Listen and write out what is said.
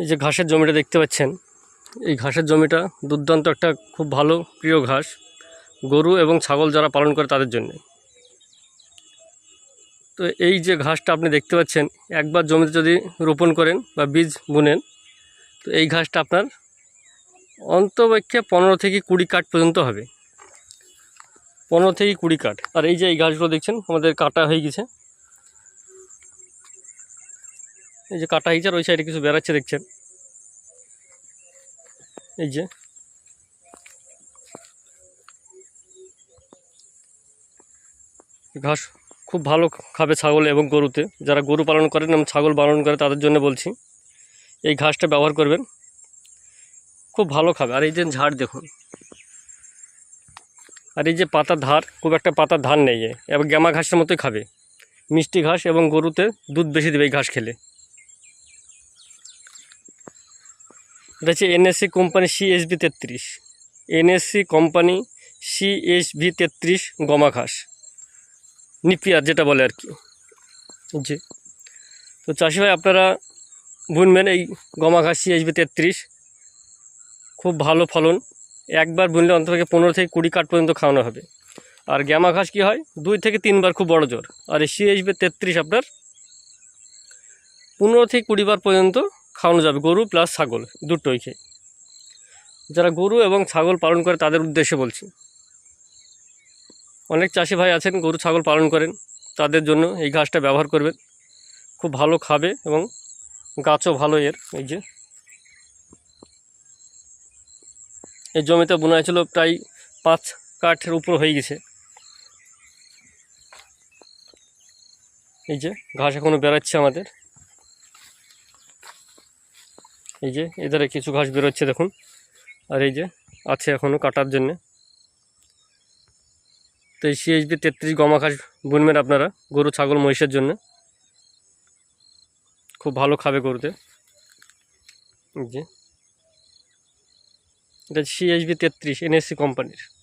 এই যে ঘাসের জমিটা দেখতে পাচ্ছেন, এই ঘাসের জমিটা দুর্দান্ত একটা খুব ভালো প্রিয় ঘাস, গরু এবং ছাগল যারা পালন করে তাদের জন্য। তো এই যে ঘাসটা আপনি দেখতে পাচ্ছেন, একবার জমিতে যদি রোপণ করেন বা বীজ বুনেন, তো এই ঘাসটা আপনার অন্তপক্ষে পনেরো থেকে কুড়ি কাঠ পর্যন্ত হবে। পনেরো থেকে কুড়ি কাঠ। আর এই যে এই ঘাসগুলো দেখছেন, আমাদের কাটা হয়ে গেছে। এই যে কাটা হয়েছে ওই সাইডে কিছু বেড়াচ্ছে, দেখছেন? এই যে। ঘাস খুব ভালো খাবে ছাগল এবং গরুতে। যারা গরু পালন করেন এবং ছাগল পালন করে, তাদের জন্য বলছি, এই ঘাসটা ব্যবহার করবেন। খুব ভালো খাবে। আর এই যে ঝাড় দেখুন। আর এই যে পাতার ধার, খুব একটা পাতার ধার নেই এবং গ্যামা ঘাসের মতোই খাবে। মিষ্টি ঘাস এবং গরুতে দুধ বেশি দেবে এই ঘাস খেলে। এটা হচ্ছে এনএসসি কোম্পানি সিএসবি তেত্রিশ। এনএসসি কোম্পানি সিএসভি তেত্রিশ গমা ঘাস নিপিয়ার যেটা বলে আর কি। জি। তো চাষি ভাই, আপনারা বুনবেন এই গমা ঘাস সিএসবি তেত্রিশ। খুব ভালো ফলন। একবার বুনলে অন্তত পনেরো থেকে কুড়ি কাঠ পর্যন্ত খাওয়ানো হবে। আর গ্যামা ঘাস কী হয়? দুই থেকে তিনবার খুব বড় জোর আর এই সিএসবি তেত্রিশ আপনার পনেরো থেকে কুড়ি বার পর্যন্ত খাওয়ানো যাবে গরু প্লাস ছাগল, দুটোই খেয়ে। যারা গরু এবং ছাগল পালন করে তাদের উদ্দেশ্যে বলছি। অনেক চাষি ভাই আছেন, গরু, ছাগল পালন করেন, তাদের জন্য এই ঘাসটা ব্যবহার করবেন। খুব ভালো খাবে এবং গাছও ভালো এর, এই যে। এই জমিতে বোনা হয়েছিল প্রায় পাঁচ কাঠের উপর হয়ে গেছে। এই যে, ঘাস এখনও বেড়াচ্ছে আমাদের। এই যে, এধারে কিছু ঘাস বেরোচ্ছে দেখুন। আর এই যে, আছে এখনও কাটার জন্যে। তো এই সিএইচবি তেত্রিশ গমা ঘাস বুনবেন আপনারা, গরু, ছাগল, মহিষের জন্য। খুব ভালো খাবে গরুতে। যে, এটা সিএইচবি তেত্রিশ এনএসসি কোম্পানির।